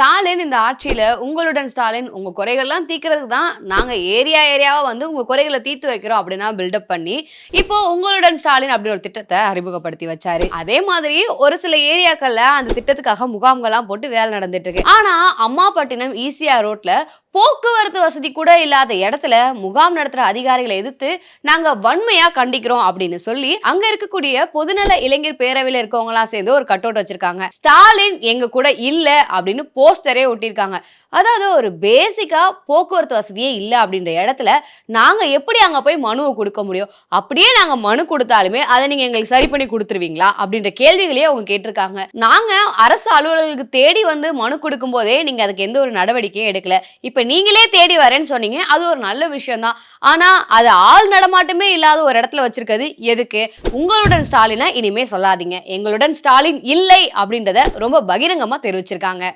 ஸ்டாலின் இந்த ஆட்சியில் உங்களுடன் ஸ்டாலின் உங்கள் குறைகள்லாம் தீர்க்கறதுக்கு தான் நாங்கள் ஏரியா ஏரியாவாக வந்து உங்கள் குறைகளை தீர்த்து வைக்கிறோம் அப்படின்னா பில்டப் பண்ணி இப்போ உங்களுடன் ஸ்டாலின் அப்படின்னு ஒரு திட்டத்தை அறிமுகப்படுத்தி வச்சாரு. அதே மாதிரி ஒரு சில ஏரியாக்களில் அந்த திட்டத்துக்காக முகாம்கள்லாம் போட்டு வேலை நடந்துட்டு இருக்கு. ஆனால் அம்மாப்பட்டினம் ஈசிஆர் ரோட்டில் போக்குவரத்து வசதி கூட இல்லாத இடத்துல முகாம் நடத்துற அதிகாரிகளை எதிர்த்து நாங்க வன்மையா கண்டிக்கிறோம் அப்படின்னு சொல்லி அங்க இருக்கக்கூடிய பொதுநல இளைஞர் பேரவையில இருக்கவங்களாம் சேர்ந்து ஒரு கட் அவுட் வச்சிருக்காங்க. ஸ்டாலின் எங்க கூட இல்ல அப்படின்னு போஸ்டரே ஒட்டியிருக்காங்க. அதாவது ஒரு பேசிக்கா போக்குவரத்து வசதியே இல்ல அப்படின்ற இடத்துல நாங்க எப்படி அங்க போய் மனுவை கொடுக்க முடியும்? அப்படியே நாங்க மனு கொடுத்தாலுமே அதை நீங்க எங்களுக்கு சரி பண்ணி கொடுத்துருவீங்களா? அப்படின்ற கேள்விகளையே அவங்க கேட்டிருக்காங்க. நாங்க அரசு அலுவலர்களுக்கு தேடி வந்து மனு கொடுக்கும் போதே நீங்க அதுக்கு எந்த ஒரு நடவடிக்கையும் எடுக்கல. இப்ப நீங்களே தேடி வரேன்னு சொன்னீங்க. அது ஒரு நல்ல விஷயம் தான் ஆனால் அது ஆள் நடமாட்டமே இல்லாத ஒரு இடத்துல வச்சிருக்கிறது எதுக்கு? உங்களுடன் ஸ்டாலினா இனிமே சொல்லாதீங்க. எங்களுடன் ஸ்டாலின் இல்லை அப்படின்றத ரொம்ப பகிரங்கமாக தெரிவிச்சிருக்காங்க.